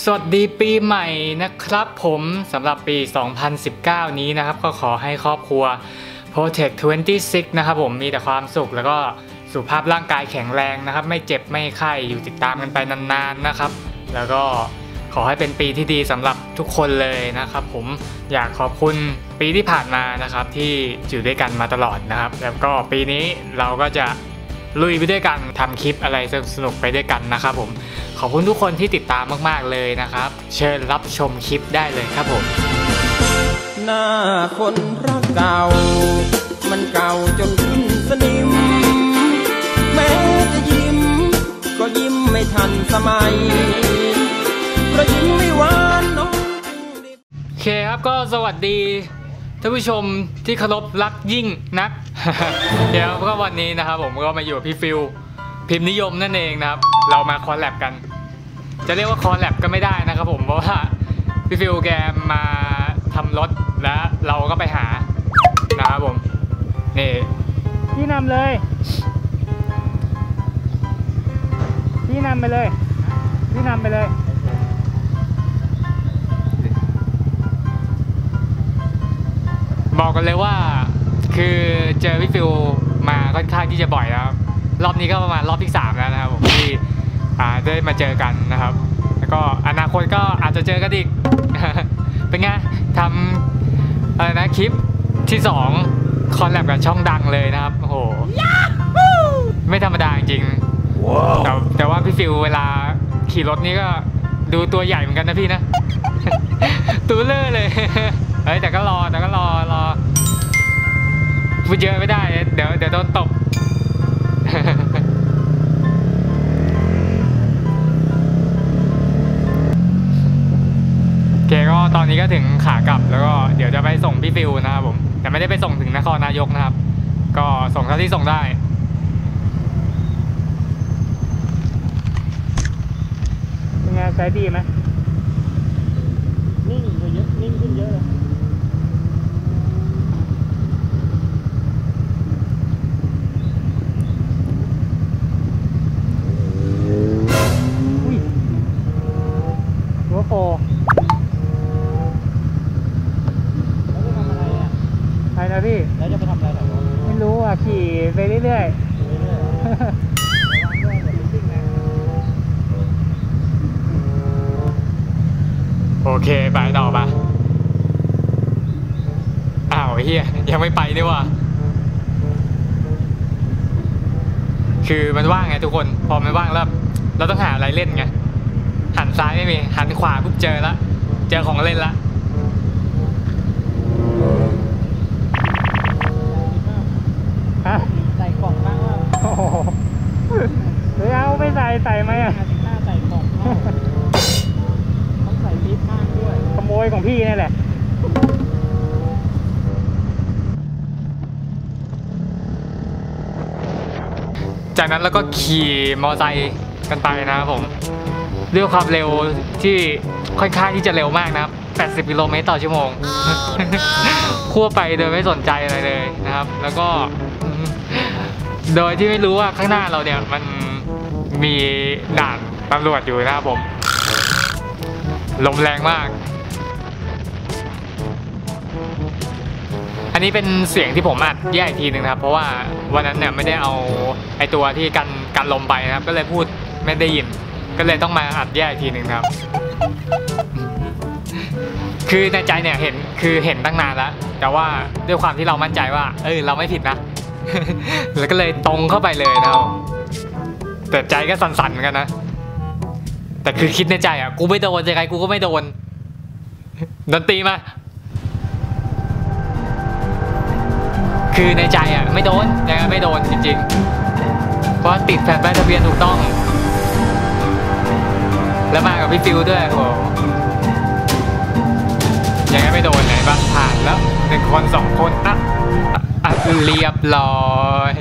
สวัสดีปีใหม่นะครับผมสำหรับปี 2019 นี้นะครับ ก็ขอให้ครอบครัว Protect 26 นะครับผมมีแต่ความสุขแล้วก็สุขภาพร่างกายแข็งแรงนะครับ ไม่เจ็บไม่ไข้อยู่ติดตามกันไปนานๆนะครับ แล้วก็ขอให้เป็นปีที่ดีสำหรับทุกคนเลยนะครับ ผมอยากขอบคุณปีที่ผ่านมานะครับ ที่อยู่ด้วยกันมาตลอดนะครับ แล้วก็ปีนี้เราก็จะลุยไปด้วยกันทำคลิปอะไรสนุกไปด้วยกันนะครับผม ขอบคุณทุกคนที่ติดตามมาก ๆ เลยนะครับ เชิญรับชมคลิปได้เลยครับผม หน้าคนรักเก่า มันเก่าจนขึ้นสนิม แม้จะยิ้ม ก็ยิ้มไม่ทันสมัยเพราะยิ้มไม่หวานน้องจึงได้โอเคครับก็สวัสดีท่านผู้ชมที่เคารพรักยิ่งนัก เดี๋ยวก็วันนี้นะครับผมก็มาอยู่กับพี่ฟิลพิมพ์นิยมนั่นเองนะครับ เรามาคอลแลบกัน จะเรียกว่าคอลแลบก็ไม่ได้นะครับผมเพราะว่าพี่ฟิลแกมาทำรถแล้วเราก็ไปหานะครับผมนี่พี่นำเลยพี่นำไปเลยพี่นำไปเลยบอกกันเลยว่าคือเจอพี่ฟิวมาค่อนข้างที่จะบ่อยแล้วครับรอบนี้ก็ประมาณรอบที่สามแล้วนะครับผมที่ ได้มาเจอกันนะครับ แล้วก็อนาคตก็อาจจะเจอกันอีก เป็นไงทำอะไรนะคลิปที่สองคอลแลบกับช่องดังเลยนะครับโอ้โหไม่ธรรมดาจริงๆแต่แต่ว่าพี่ฟิวเวลาขี่รถนี่ก็ดูตัวใหญ่เหมือนกันนะพี่นะ ตัวเลอะเลยเฮ้ยแต่ก็รอแต่ก็รอรอพูดเยอะไม่ได้ เดี๋ยวเดี๋ยวโดนตบ นนี้ก็ถึงขากลับแล้วก็เดี๋ยวจะไปส่งพี่ฟิวนะครับผมแต่ไม่ได้ไปส่งถึงนครนายกนะครับ ก็ส่งเท่าที่ส่งได้เป็นไงใช้ดีไหมนิ่งกว่าเยอะนิ่งขึ้นเยอะเลย อุ้ยหัวโฟ แล้วจะทำอะไรอะ ไปนะพี่ แล้วจะไปทำอะไรหรอวะ ไม่รู้อะ ขี่ไปเรื่อยๆโอเค ไปต่อปะอ้าวเฮียยังไม่ไปนี่ว่ะ คือมันว่างไงทุกคน พอมันว่างแล้ว เราต้องหาอะไรเล่นไง หันซ้ายไม่มี หันขวาปุ๊บเจอละ เจอของเล่นละ ใส่ใส่ไหมอะห้าสิบห้าใส่กล่องบ้างต้องใส่ลิฟต์มากด้วย ขโมยของพี่นี่แหละจากนั้นเราก็ขี่มอไซค์กันไปนะครับผมด้วยความเร็วที่ค่อนข้างที่จะเร็วมากนะครับ 80 กิโลเมตรต่อชั่วโมงคั่วไปโดยไม่สนใจอะไรเลยนะครับ แล้วก็ โดยที่ไม่รู้ว่าข้างหน้าเราเนี่ยมัน มีด่านตำรวจอยู่นะครับผมลมแรงมาก อันนี้เป็นเสียงที่ผมอัดแยกอีกทีหนึ่งนะครับ เพราะว่าวันนั้นเนี่ยไม่ได้เอาไอตัวที่กันกันลมไปนะครับ ก็เลยพูดไม่ได้ยิน ก็เลยต้องมาอัดแยกอีกทีหนึ่งครับ คือในใจเนี่ยเห็นคือเห็นตั้งนานแล้ว แต่ว่าด้วยความที่เรามั่นใจว่า เออเราไม่ผิดนะ แล้วก็เลยตรงเข้าไปเลยนะครับ แต่ใจก็สั่นๆเหมือนกันนะ แต่คือคิดในใจอะ กูไม่โดนยังไงกูก็ไม่โดนดนตรีมา คือในใจอะ ไม่โดนยังไงไม่โดนจริงๆ เพราะติดแผ่นป้ายทะเบียนถูกต้อง แล้วมากับพี่ฟิวด้วยโอ้ยังไงไม่โดนไหนบ้างผ่านแล้วหนึ่งคนสองคนอะอะเรียบร้อย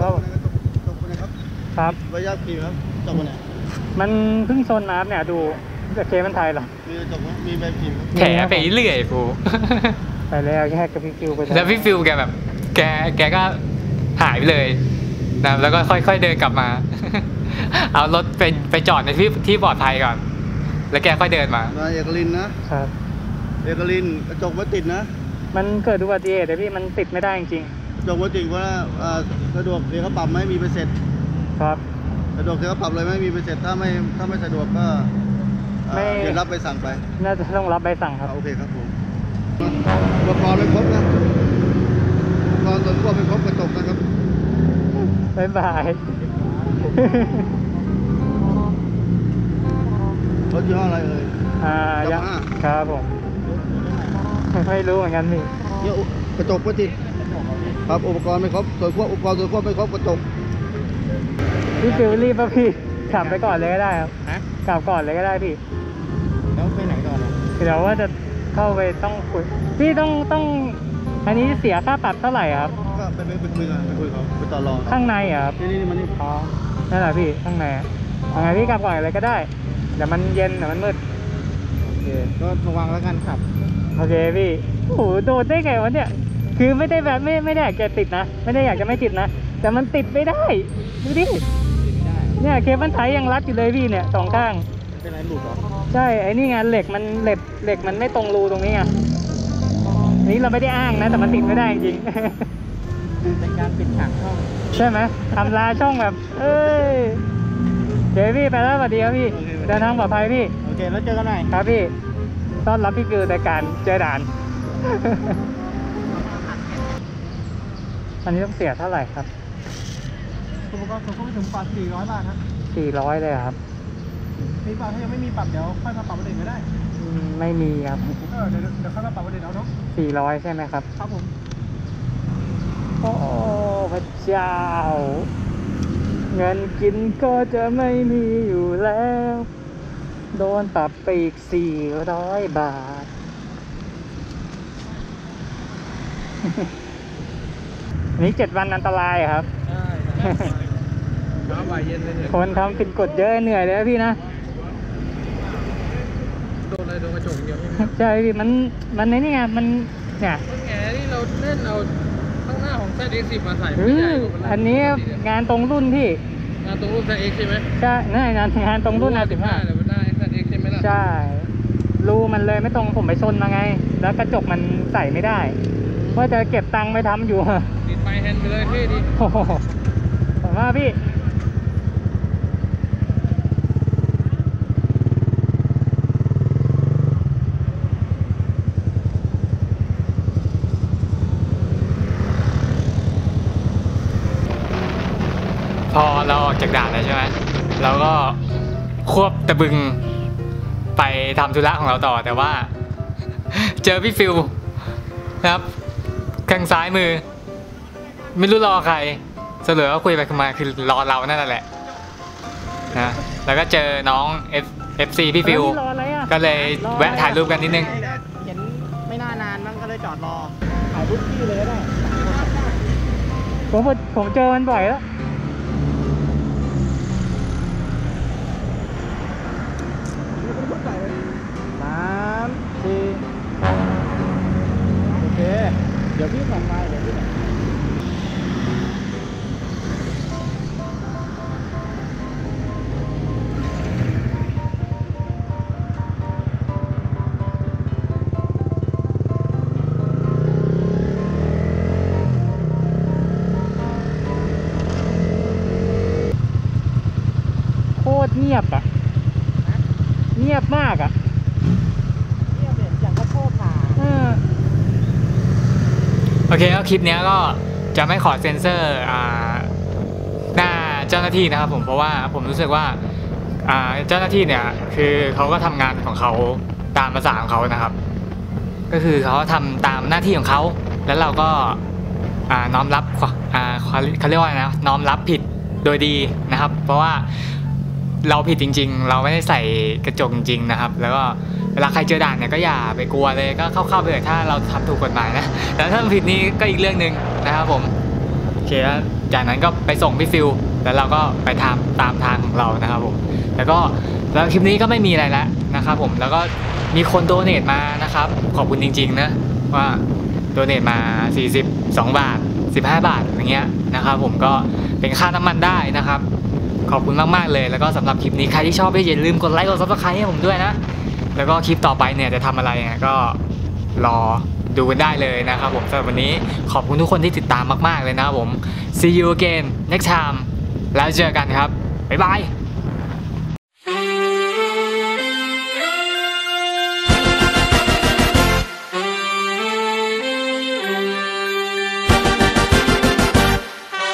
ครับ ครับระยะกี่ครับจบวันไหนมันเพิ่งชนน้ำเนี่ยดูแต่เคมันไทยหรอ มีจบไหมมีใบพิมพ์ครับแถไปเรื่อยกูไปแล้วแยกกับพี่ฟิวไปแล้วพี่ฟิลแกแบบ แกแกก็หายไปเลยนะครับแล้วก็ค่อยๆเดินกลับมา เอารถไปไปจอดในที่ที่ปลอดภัยก่อน แล้วแกค่อยเดินมานายเอกลินนะครับเอกลินกระจกไม่ติดนะ มันเกิดอุบัติเหตุแต่พี่มันติดไม่ได้จริงกระจกไม่ติดว่าเอ่อสะดวกเสียค่าปรับไหมมีไปเสร็จๆ ครับ สะดวกเสียค่าปรับเลยไหมมีไปเสร็จถ้าไม่ถ้าไม่สะดวกก็เอ่อไม่ เดี๋ยวรับไปสั่งไปน่าจะต้องรับใบสั่งครับ อ่าโอเคครับผมอุปกรณ์ไม่ครบนะอุปกรณ์ส่วนควบไม่ครบกระจกนะครับ บ๊ายบาย รถยี่ห้ออะไรเอ่ย อ่ายัง Yamaha ครับผม ไม่รู้เหมือนกันพี่ เนี่ยอุกระจกไม่ติดครับอุปกรณ์ไม่ครบส่วนควบอุปกรณ์ส่วนควบไม่ครบกระจก พี่ฟิลรีบป่ะพี่ขับไปก่อนเลยก็ได้ครับฮะกลับก่อนเลยก็ได้พี่แล้วไปไหนก่อนเดี๋ยวว่าจะเข้าไปต้องคุยพี่ต้องต้องอันนี้เสียค่าปรับเท่าไหร่ครับ ก็ไปไปไปคุยกันไปคุยเขาไปต่อรองข้างในเหรอครับนี่นี่นี่มันนี่อ๋อนั่นแหละพี่ข้างในอะเอาไงพี่กลับก่อนเลยก็ได้เดี๋ยวมันเย็นเดี๋ยวมันมืดโอเคก็ระวังแล้วกันครับโอเคพี่โอ้โหโดนได้ไงวะเนี่ย คือไม่ได้แบบไม่ไม่ได้อยากจะติดนะ ไม่ได้อยากจะไม่ติดนะ แต่มันติดไม่ได้ ดูดิ เนี่ยเคเบิลไทยยังรัดอยู่เลยพี่เนี่ยสองข้าง เป็นไรหลุดเหรอ ใช่ ไอ้นี่ไงเหล็กมันเหล็กเหล็กมันไม่ตรงรูตรงนี้ไงอันนี้เราไม่ได้อ้างนะ แต่มันติดไม่ได้จริง เป็นการปิดฉากช่อง ใช่ไหมทำลายช่องแบบ เอ้ยเดี๋ยวพี่ไปแล้วสวัสดีครับพี่เดินทางปลอดภัยพี่ โอเค แล้วเจอกันใหม่ ครับพี่ ต้อนรับพี่ฟิวในการเจอด่าน อันนี้ต้องเสียเท่าไหร่ครับ อุปกรณ์ส่วนควบไม่ถึงปรับ400 บาทครับสี่ร้อยเลยเหรอครับมีปรับถ้ายังไม่มีปรับเดี๋ยวค่อยมาปรับประเด็นก็ได้อืมไม่มีครับเออเดี๋ยวเดี๋ยวค่อยมาปรับประเด็นเอาเนาะสี่ร้อยใช่ไหมครับ ครับผมโอ้พระเจ้า เงินกินก็จะไม่มีอยู่แล้ว โดนปรับไปอีกสี่ร้อยบาท อันนี้เจ็ดวันอันตรายเหรอครับใช่เช้า บ่ายเย็นเลยเนี่ยคนทำผิดกฎเยอะเหนื่อยเลยนะพี่นะ โดนอะไรโดนกระจกเดียวใช่ไหมใช่พี่มันมันในนี่ไงมันเนี่ยแงนี่เราเล่นเอาข้างหน้าของ ZX10 มาใส่อืออันนี้งานตรงรุ่นพี่ งานตรงรุ่น ZX ใช่ไหมใช่นั่นงานงานตรงรุ่นนะสิบห้าเดี๋ยวมันได้ ZX ใช่ไหมล่ะใช่รูมันเลยไม่ตรงผมไปชนมาไง แล้วกระจกมันใส่ไม่ได้ว่าจะเก็บตังค์ไปทำอยู่ติดไมแฮนด์ไปเลยเท่ดีโอ้โหผ มาพี่พอเราออกจากด่านแล้วใช่ไหมเราก็ควบตะบึงไปทำธุระของเราต่อแต่ว่า เจอพี่ฟิวนะครับข้างซ้ายมือ ไม่รู้รอใคร สลอว่าคุยไปคุยมาคือรอเรานั่นแหละนะแล้วก็เจอน้อง F FC พี่ฟิวเฮ้ยรออะไรอะก็เลยแวะถ่ายรูปกันนิดนึง เห็นไม่น่านานมั้งก็เลยจอดรอถ่ายรูปพี่เลยก็ได้ผมผมเจอมันบ่อยแล้ว งียบอะ เงียบมากอะเนี่ยเป็นอย่างข้าวโพดผ่าเออโอเคก็คลิปเนี้ยก็จะไม่ขอเซ็นเซอร์อ่าหน้าเจ้าหน้าที่นะครับผมเพราะว่าผมรู้สึกว่าอ่าเจ้าหน้าที่เนี่ยคือเขาก็ทำงานของเขาตามภาษาของเขานะครับ ก็คือเขาทำตามหน้าที่ของเขา แล้วเราก็อ่าน้อมรับควอ่าเขาเขาเรียกว่าอะไรนะน้อมรับผิดโดยดีนะครับ เพราะว่า เราผิดจริง ๆ เราไม่ได้ใส่กระจกจริง ๆ นะครับ แล้วก็เวลาใครเจอด่านเนี่ยก็อย่าไปกลัวเลยก็เข้าๆไปเลยถ้าเราทำถูกกฎหมายนะแต่ถ้าผิดนี้ก็อีกเรื่องหนึ่งนะครับผมโอเคแล้วจากนั้นก็ไปส่งพี่ฟิวแล้วเราก็ไปทำตามทางของเรานะครับผมแล้วก็แล้วคลิปนี้ก็ไม่มีอะไรแล้วนะครับผมแล้วก็มีคนโดเนทมานะครับ ขอบคุณจริง ๆ นะว่าโดเนทมา 42 บาท 15 บาทอย่างเงี้ยนะครับผมก็เป็นค่าน้ำมันได้นะครับ ขอบคุณมากๆเลย แล้วก็สำหรับคลิปนี้ใครที่ชอบอย่าลืมกดไลค์กดซับสไครต์ให้ผมด้วยนะ แล้วก็คลิปต่อไปเนี่ยจะทำอะไรเนี่ยก็รอดูกันได้เลยนะครับผมสำหรับวันนี้ขอบคุณทุกคนที่ติดตามมาก ๆเลยนะครับผม see you again next time แล้วเจอกันครับบ๊ายบาย